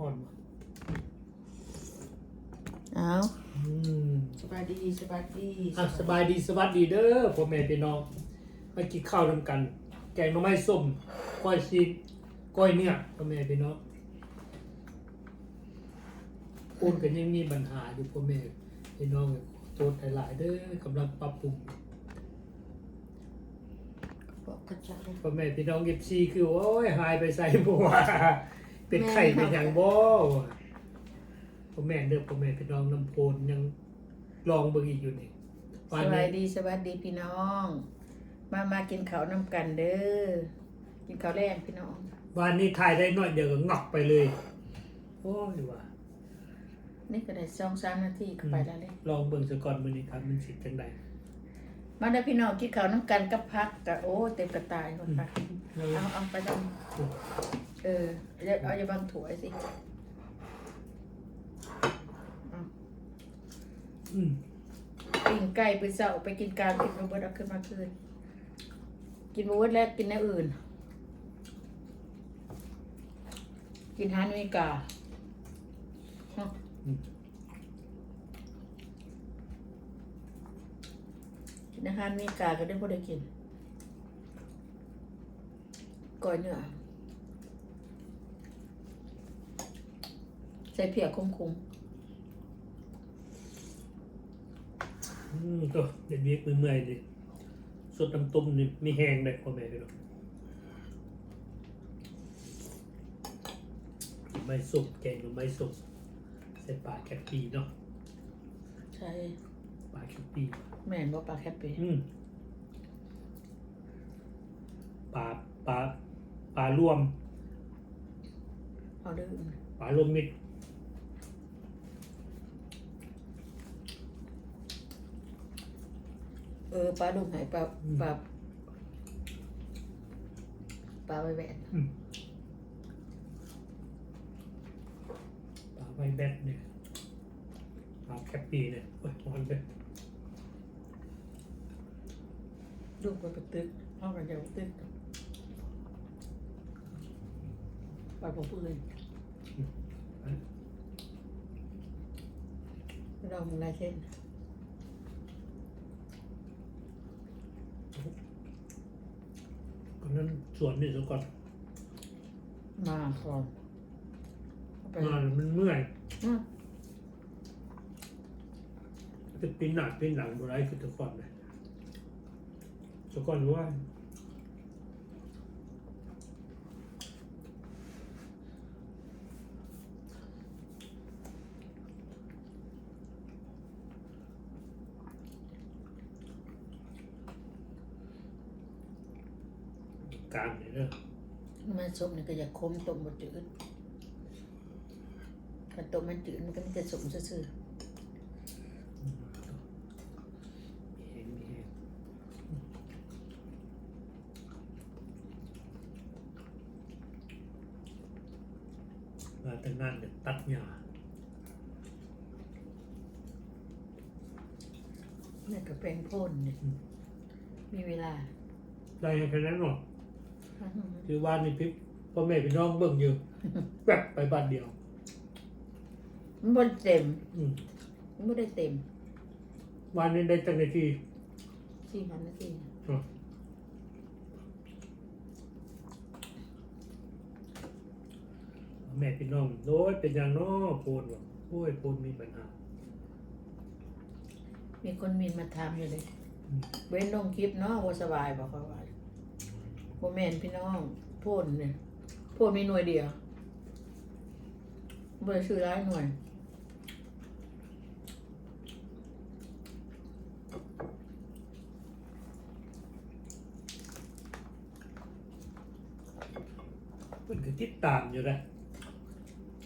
ห่อนบ่เอาอืมสบายดีสบายดีอะสบายดีสวัสดีเด้อพ่อแม่พี่น้องมากินข้าวนำกัน แกงหน่อไม้ส้มก้อยชีสก้อยเนี่ยพ่อแม่พี่น้องพูดกันยังมีปัญหาอยู่พ่อแม่พี่น้องโทษหลายๆเด้อกำลังปรับปรุงบอกกระจายพ่อแม่พี่น้องเก็บซีคือโอ้ยหายไปใส่บัว เป็นไข่เป็นอย่างบ่พ่อแม่เด้อพ่อแม่พี่น้องน้ำโพนยังลองเบิ่งอีกอยู่นี่สบายดีสวัสดีพี่น้อง มามากินข้าวน้ำกันเด้อกินข้าวแรงพี่น้องวันนี้ถ่ายได้น้อยเดียวก็งอกไปเลยโอ้ยว่า นี่ก็ได้สองสามนาทีก็ไปแล้วเลยลองเบิ่งซะก่อนมื้อนี้ครับมันสิจังไดมาได้อพี่น้องกินข้าวน้ำกันกับพักกับโอ้เต็มกระตายคนไปเออเอาเอาไปทำ เออเอาเอาอย่าบังถั่วยสิอืมปิ้งไก่ไปเสาไปกินกลางกินมาเบิดเอาขึ้นมาคืน กินมาเบิดแล้วกินแนวอื่น กินฮานุยกาฮะกินอาหารมีกาก็ได้พอได้กินก่อยเนื้อ ใส่เพียกคุ้มอืมก็เด็ดเวียกเมื่อยๆดิสดน้ำต้มนี่มีแห้งได้พ่อแม่พี่น้องไม่สุกแกงหรือไม่สุกใส่ปลาแคปปีเนาะๆ ใช่ปลาแคปปีแม่นว่าปลาแคปเป้อืมปลาปลาปลารวม เอาเด้อปลารวมมิตร เออปลาดุกหายปลาปลาปลาใบแหวนอืมปลาไวแบทเนี่ยปลาแคปปีเนี่ยโอ้ยมันเลยลูกไปตึกเอาไปเดี๋ยวตึกปลาปลาปืนเรามึงลายเส้น ก็ นั้นส่วนนี่ซะก่อนมาก่อนเอาไปงานมันเมื่อยอืมจะปีนหน้าปีนหลังบ่ได้คือแตะก่อนเลยแตะก่อนว่าการ เนี่ยเด้อมาส้มนี่ก็อยากคมต้มบดจืดถ้าต้มมันจืดมันก็ไม่จะสมซื่อมีแห้งมีแห้งมาแต่งานเนี่ยตัดหญ้าๆนี่ก็เป็นพ่นนี่มีเวลา ได้แค่นั้นหรอ คือว่านี่พี่พ่อแม่พี่น้องเบิ่งอยู่แวบไปบ้านเดียว มันบ่เต็มอืมมันไม่ได้เต็มวันนี้ได้จังในที่สี่พันนาทีอะแม่พี่น้องโดยเป็นอย่างน้อโพนว่ะโอ้ยโพนมีปัญหา มีคนมีมาถามอยู่เลย อืม เว้นลงคลิปเนาะว่าสบายบอกเขาว่า โมแมนพี่น้องพ่นเนี่ยพ่นมีหน่วยเดียวบ่ได้ซื้อร้ายหน่วยเพิ่นก็ติดตามอยู่นะ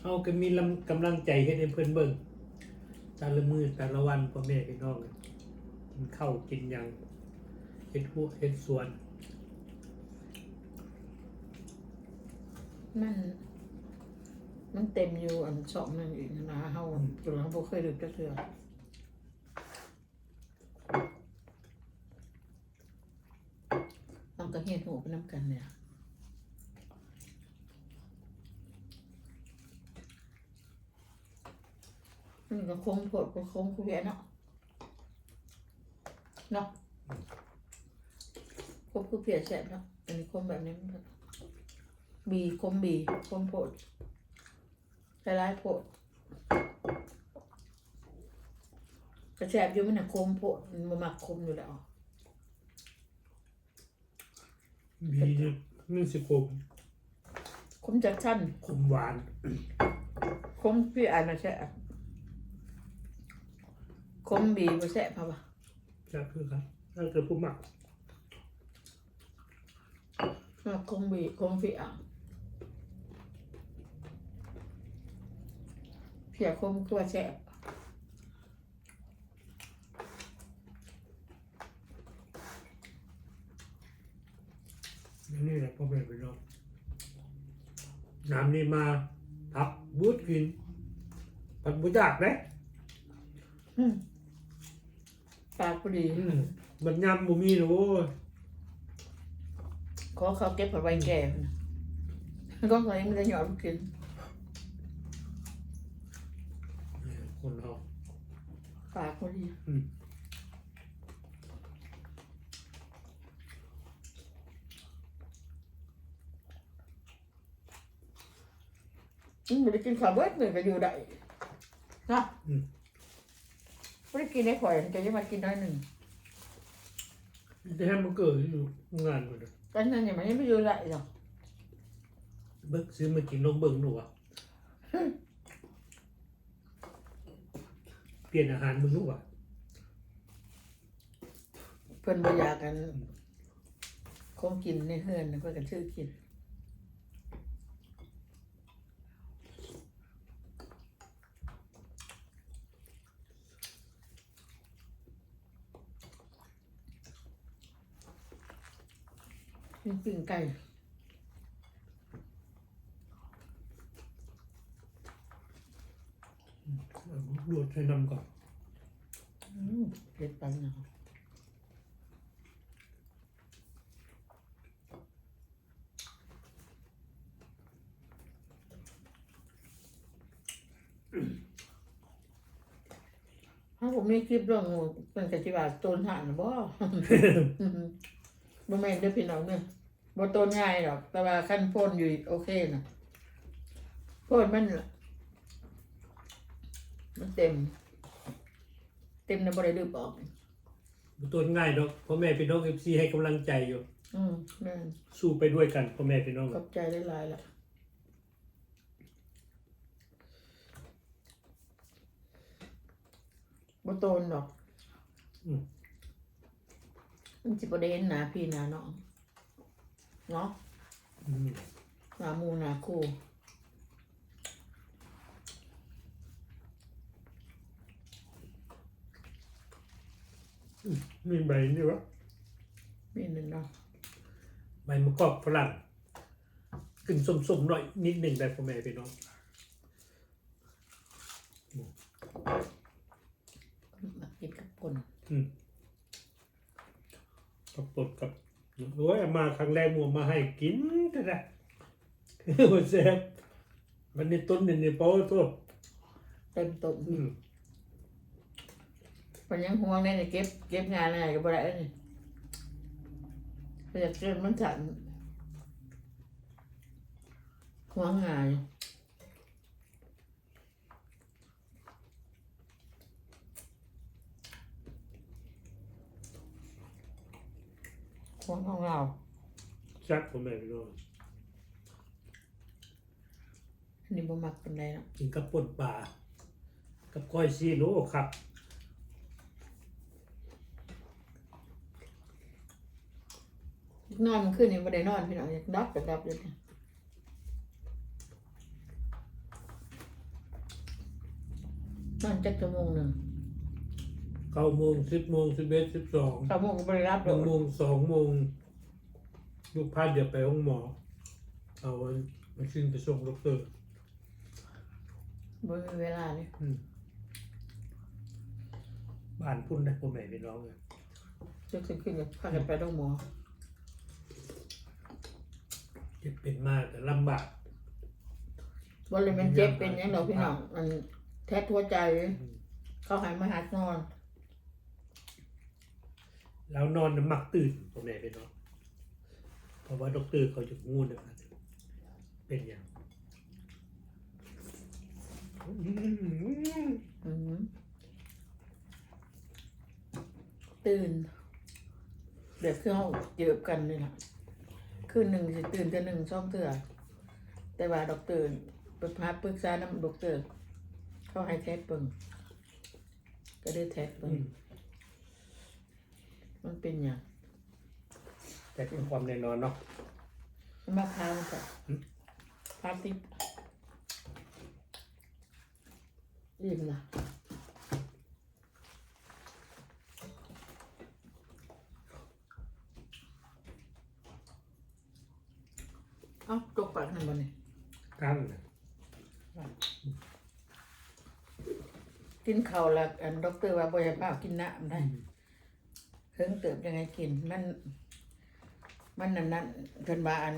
เฮาก็มีลำกำลังใจเฮ็ดให้เพิ่นเบิ่งแต่ละมือแต่ละวันพ่อแม่พี่น้องกินข้าวกินหยังเฮ็ดหัวเฮ็ดสวน มัน มันเต็มอยู่อันสองนั่นอีกนะเฮาตัวเราบ่เคยดึกจักเทื่อต้องกระเฮ็ดหัวไปน้ำกันเนี่ยนี่ก็คมโผดก็คมคุยเนาะเนาะคมคือเพียแสบเนาะอันนี้คมแบบนี้มัน บีคมบีคมโผดคล้ายๆโผดกระแสบอยู่มันน่ะคมโผดมันบ่มักคมอยู่แล้วบีนี่มันสิคมคมจากชั้นคมหวานคมพี่อ่านมาแช่บคมบีบ่แซ่บพะวะแซ่บคือครับถ้าเกิดผู้หมักมักคมบีคมพี่อ่าน เพียคมตัวแซ่บนี่แหละพ่อแม่พี่น้องน้ำนี่มาทับบูดกินผัดบุญากเลยอืมปากพอดีอืมมันยำบุมีหนูโอ้ยขอเขาเก็บผัดไว้แก่พุ่นน่ะก็ใส่มันจะหยอดมากิน คนเราปากพอดีอืมอืมไม่ได้กินข้าวเบิดเลยก็อยู่ได้นะอืมไม่ได้กินได้ข่อยจะยังมากินน้อยหนึ่งจะให้มันเกิดอยู่งานมันก็นั่นอย่างมันยังไม่อยู่ได้หรอกเบิกซื้อมากินลองเบิ่งหนูอะเปลี่ยนอาหารมึงหนูอะเพิ่อนบ่อยากกันคงกินในเฮือนนะเพิ่นกันชื่อกินปิ้งไก่ ดูด ใช้น้ำก่อนอืมเผ็ดไปนะถ้าผมมีคลิปเรื่องเป็นกติบาตนหานบ่ บ่แม่นเด้อพี่น้องเด้อบ่โตนง่ายหรอก แต่ว่าขั้นพ่นอยู่โอเคนะพ่นมัน มันเต็ม เต็มนะบ่ได้ดืบออก ตัวง่ายดอกพ่อแม่พี่น้องเอฟซีให้กำลังใจอยู่ อืมแม่นสู้ไปด้วยกันพ่อแม่พี่น้องขอบใจหลายๆล่ะบ่โตนดอก อืมมันสิบ่ได้เห็นหน้าพี่หน้าน้องเนาะอืม หน้าหมู่หน้าคู่ มีใบนี่วะมีหนึงเนาะใบมะกอกฝรั่งกลิ่นส้มๆหน่อยนิดหนึ่งได้พ่อแม่พี่น้องมากินกับป่นกับปดกับโอ้ยเอามาครั้งแรกมัวมาให้กินก็ได้โอ้ยแซ่บวันนี้ต้นนี่นี่โป้ตัวเต็มตุ่มอืม เพิ่นยังห่วงได้เนี่ยเก็บเก็บงานอะไรก็บ่ได้นี่เพิ่นอยากเก็บมันสั่นห่วงงานห่วงของเราแซ่บพ่อแม่พี่น้องอันนี้บ่มักปานใดเนาะกินกับป่นปลากับก้อยซีโร่ครับ นอนมันขึ้นนี่บ่ได้นอนพี่น้องอยากดับก็ดับเลยเนี่ยนอนจักชั่วโมงหนึงเก้าโมงสิบโมงสิบเอ็ดสิบสองชั่วโมงก็บ่ได้รับหดอนึ่กงโมงสองโมงลูกพาเดี๋ยวไปห้องหมอ เอามาชินไปส่งดอกเตอร์บ่มีเวลาเลยอืมบ้านพุ่นนะพ่อแม่พี่น้องเลยจะขึ้นขึ้นกับพากันไปต้องหมอเจ็บเป็นมากแต่ลำบากบ่เลยมันเจ็บเป็นหยังดอกพี่น้องมันแท้ทัวใจ เขาหายมาหานอน แล้วนอนน่ะมักตื่นพ่อแม่พี่น้องเพราะว่าดอกเตอร์เขาจะงูเนี่ยเป็นอย่างอืมตื่นแบบคือเขาเจอกันเลยนะ คืนหนึ่งสิตื่นกันหนึ่งช่องเถื่อแต่ว่าดอกเตอร์ไปพาปรึกษาน้ำดอกเตอร์เขาให้แท็กเปิงก็ได้แท็กเปิงมันเป็นอย่างแต่เป็นความแน่นอนเนาะมันมาพร้าวมันก็อืมพร้าวทิพย์อิ่มละเอ้าตกปากนั่นบ่เนี่ย ตั้งนะ กินข้าวและอันด็อกเตอร์ว่าบ่ให้ป้ากินน้ำได้เพิ่งเติบยังไงกิน มัน มันนั่นนั่นเพิ่นว่าอัน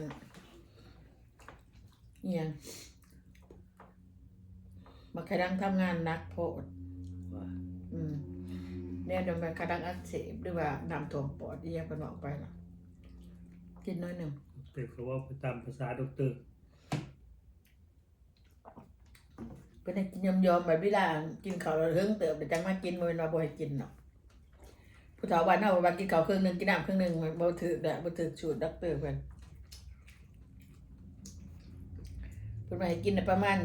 เอียงมาขดังทำงานหนักโพดว่าอืมเนี่ยเดี๋ยวมันขดังอักเสบหรือว่าน้ำท่วมปอดอีหยังเพิ่นบอกไปล่ะกินน้อยหนึ่งเป็นเพราะว่าไปตามภาษาดอกเตอร์ เป็นให้กินยอมยอมแบบเวลากินข้าวแล้วเพิ่งเติบแต่จังมากินบ่แม่นว่าบ่ให้กินเนาะผู้เฒ่าบ้านเฮาว่ากินข้าวครึ่งหนึ่งกินน้ำครึ่งหนึ่งมันบ่ถือแหละบ่ถือสูตรด็อกเตอร์เพิ่นเพิ่นมาให้กินประมาณ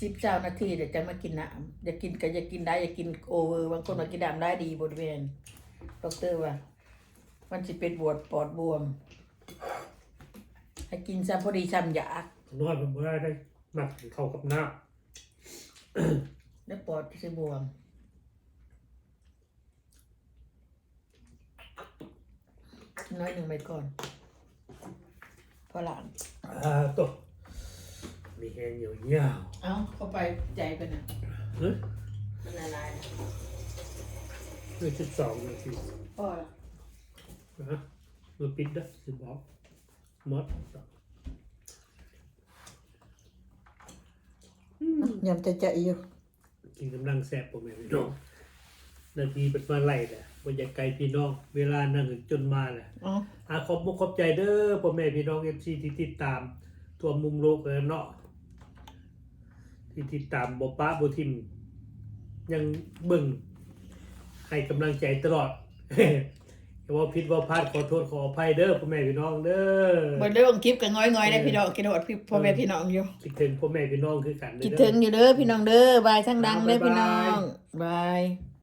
สิบเจ้านาทีเดี๋ยวจะมากินน้ำอยากกินก็อยากกินได้อยากกินโอเวอร์บางคนมากินน้ำได้ดีบริเวณดอกเตอร์ว่า มันจะเป็นบวดปอดบวม ให้กินซะพอดีช้ำยากนอนผมว่ได้ มักเข้ากับหน้าแล้วปอดจะบวมน้อยหนึ่งไปก่อน พอหลังอ่าตกมีแหงเหนียวเหี่ยวเอ้าเข้าไปใจเป็นอะเฮ้ยมันละลายนะเมื่อสิบสองนาทีพ่อละนะเมื่อปิดนะสิบอกมด ยำจะจะอยู่กินกำลังแซ่บผมเองพี่น้องนาทีเป็นมาไล่แหละบรรยากาศพี่น้อง เวลานั่งจนมาแหละอ๋ออาขอบมุกขอบใจเด้อพ่อแม่พี่น้องเอฟซีที่ติดตามตัวมุมโลกเลยเนาะที่ติดตามบป้าบทิม ยังเบิ่งให้กำลังใจตลอดแต่ ว่าผิดว่าพลาดขอโทษขออภัยเด้อพ่อแม่พี่น้องเด้อเบิ่งเรื่องคลิปกันง้อยๆได้พี่น้องคิดว่าพี่พ่อแม่พี่น้องอยู่คิดถึงพ่อแม่พี่น้องคือกันเด้อคิดถึงอยู่เด้อพี่น้องเด้อบายทั้งดังเด้อพี่น้องบาย